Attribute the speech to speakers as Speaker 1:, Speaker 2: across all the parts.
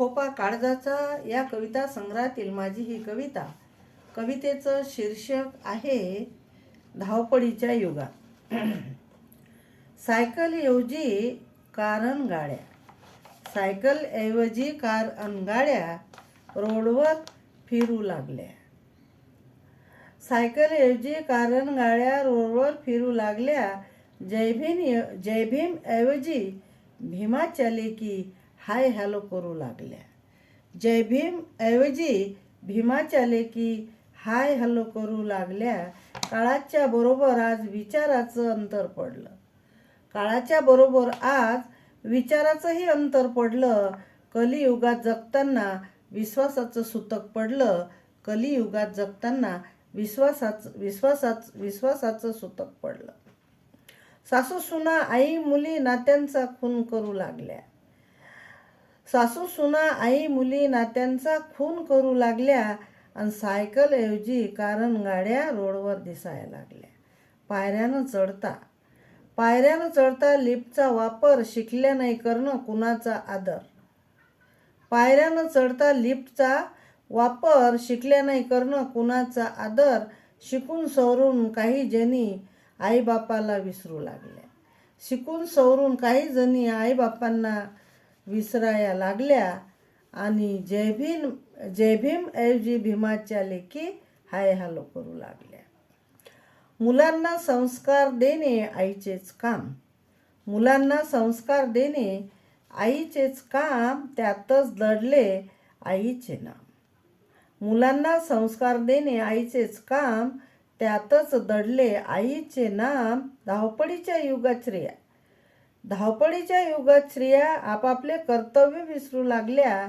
Speaker 1: खोपा काळजाचा या कविता संग्रहातील माझी ही कविता. कवितेचं शीर्षक आहे धावपळीच्या युगात सायकल ऐवजी कारण गाड्या सायकल ऐवजी कार अन गाड्या रोडवर फिरू लागल्या. सायकल ऐवजी कारण गाड्या रोडवर फिरू लागल्या. जयभीम जयभीम ऐवजी भीमाच्या की हाय हॅलो करू लागल्या. जय भीम ऐवजी भीमाच्या की हाय हॅलो करू लागल्या. काळाच्या बरोबर आज विचाराचं अंतर पडलं. काळाच्या बरोबर आज विचाराचंही अंतर पडलं. कलियुगात जगताना विश्वासाचं सुतक पडलं. कलियुगात जगताना विश्वासाचं विश्वासाच विश्वासाचं सुतक पडलं. सासू सुना आई मुली नात्यांचा खून करू लागल्या. सासू सुना आई मुली नात्यांचा खून करू लागल्या आणि सायकलऐवजी कारण गाड्या रोडवर दिसायला लागल्या. पायऱ्यानं चढता. पायऱ्यानं चढता लिफ्टचा वापर शिकल्या नाही करणं कुणाचा आदर? पायऱ्यानं चढता लिफ्टचा वापर शिकल्या नाही करणं कुणाचा आदर? शिकून सवरून काही जणी आईबापाला विसरू लागल्या. शिकून सवरून काही जणी आईबापांना विसराया लागल्या आणि जय भीम जय ऐवजी भीमाच्या लेखी हाय हॅलो करू लागल्या. मुलांना संस्कार देणे आईचेच काम. मुलांना संस्कार देणे आईचेच काम त्यातच दडले आईचे नाम. मुलांना संस्कार देणे आईचेच काम त्यातच दडले आईचे नाम. धावपळीच्या युगात श्रेया धावपळीच्या युगात स्त्रिया आपापले कर्तव्य विसरू लागल्या.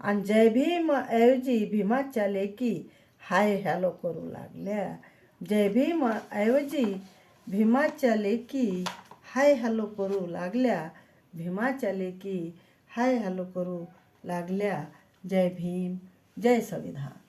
Speaker 1: आणि जय भीम ऐवजी भीमाच्या लेकी हाय हॅलो करू लागल्या. जय भीम ऐवजी भीमाच्या लेकी हाय हॅलो करू लागल्या. भीमाच्या लेकी हाय हॅलो करू लागल्या. जय भीम जय संविधान.